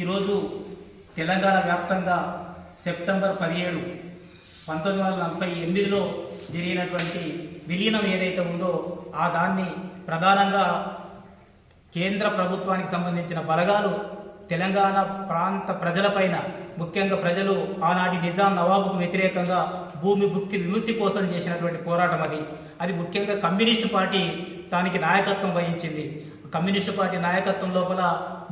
ఈరోజు తెలంగాణ వ్యాప్తంగా సెప్టెంబర్ పదిహేడు పంతొమ్మిది వందల నలభై ఎనిమిదిలో జరిగినటువంటి విలీనం ఏదైతే ఉందో ఆ దాన్ని ప్రధానంగా కేంద్ర ప్రభుత్వానికి సంబంధించిన బలగాలు తెలంగాణ ప్రాంత ప్రజలపైన ముఖ్యంగా ప్రజలు ఆనాటి నిజాం నవాబుకు వ్యతిరేకంగా భూమి భుక్తి విముక్తి కోసం చేసినటువంటి పోరాటం అది. అది ముఖ్యంగా కమ్యూనిస్టు పార్టీ దానికి నాయకత్వం వహించింది. కమ్యూనిస్టు పార్టీ నాయకత్వం లోపల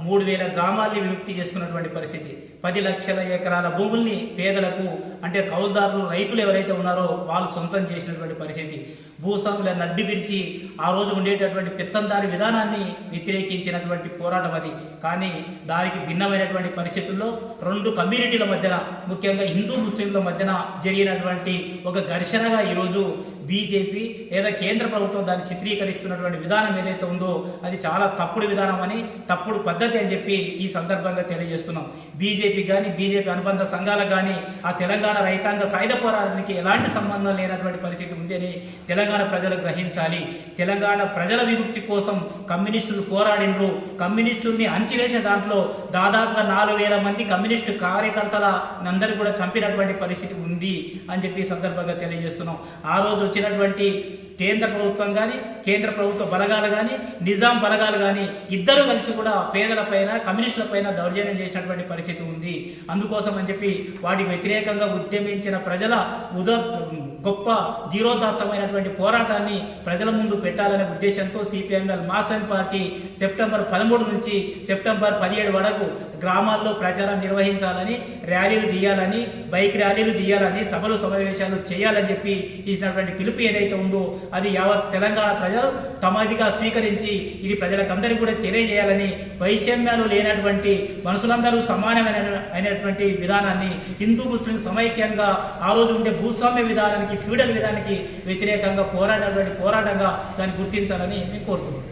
మూడు వేల గ్రామాల్ని విముక్తి చేసుకున్నటువంటి పరిస్థితి. పది లక్షల ఎకరాల భూముల్ని పేదలకు అంటే కౌలుదారులు రైతులు ఎవరైతే ఉన్నారో వాళ్ళు సొంతం చేసినటువంటి పరిస్థితి. భూస్వాముల నడ్డి విరిచి ఆ రోజు ఉండేటటువంటి పెత్తందారి విధానాన్ని వ్యతిరేకించినటువంటి పోరాటం అది. కానీ దానికి భిన్నమైనటువంటి పరిస్థితుల్లో రెండు కమ్యూనిటీల మధ్యన ముఖ్యంగా హిందూ ముస్లింల మధ్యన జరిగినటువంటి ఒక ఘర్షణగా ఈరోజు బీజేపీ లేదా కేంద్ర ప్రభుత్వం దాన్ని చిత్రీకరిస్తున్నటువంటి విధానం ఏదైతే ఉందో అది చాలా తప్పుడు విధానం అని తప్పుడు పద్ధతి అని చెప్పి ఈ సందర్భంగా తెలియజేస్తున్నాం. బీజేపీ కానీ బీజేపీ అనుబంధ సంఘాలకు కానీ ఆ తెలంగాణ రైతాంగ సాయుధ పోరాటానికి ఎలాంటి సంబంధం లేనటువంటి పరిస్థితి ఉంది అని తెలంగాణ ప్రజలు గ్రహించాలి. తెలంగాణ ప్రజల విముక్తి కోసం కమ్యూనిస్టులు పోరాడినరు. కమ్యూనిస్టుల్ని అణచివేసే దాంట్లో దాదాపుగా నాలుగు వేల మంది కమ్యూనిస్టు కార్యకర్తల అందరూ కూడా చంపినటువంటి పరిస్థితి ఉంది అని చెప్పి సందర్భంగా తెలియజేస్తున్నాం. ఆ రోజు వచ్చి వచ్చినటువంటి కేంద్ర ప్రభుత్వం కానీ కేంద్ర ప్రభుత్వ బలగాలు కానీ నిజాం బలగాలు కానీ ఇద్దరు కలిసి కూడా పేదల పైన కమ్యూనిస్టుల పైన దౌర్జన్యం చేసినటువంటి పరిస్థితి ఉంది. అందుకోసం అని చెప్పి వాటి వ్యతిరేకంగా ఉద్యమించిన ప్రజల ఉద గొప్ప ధీరోదాత్తమైనటువంటి పోరాటాన్ని ప్రజల ముందు పెట్టాలనే ఉద్దేశంతో సిపిఎంఎల్ మాస్లైన్ పార్టీ సెప్టెంబర్ పదమూడు నుంచి సెప్టెంబర్ పదిహేడు వరకు గ్రామాల్లో ప్రచారం నిర్వహించాలని ర్యాలీలు తీయాలని బైక్ ర్యాలీలు తీయాలని సభలు సమావేశాలు చేయాలని చెప్పి ఇచ్చినటువంటి పిలుపు ఏదైతే ఉందో అది యావత్ తెలంగాణ ప్రజలు తమదిగా స్వీకరించి ఇది ప్రజలకందరికీ కూడా తెలియజేయాలని వైషమ్యాలు లేనటువంటి మనుషులందరూ సమానమైన అయినటువంటి విధానాన్ని హిందూ ముస్లిం సమైక్యంగా ఆ రోజు ఉండే భూస్వామ్య విధానానికి ఫ్యూడల్ విధానానికి వ్యతిరేకంగా పోరాడినటువంటి పోరాటంగా దాన్ని గుర్తించాలని మేము కోరుతున్నాం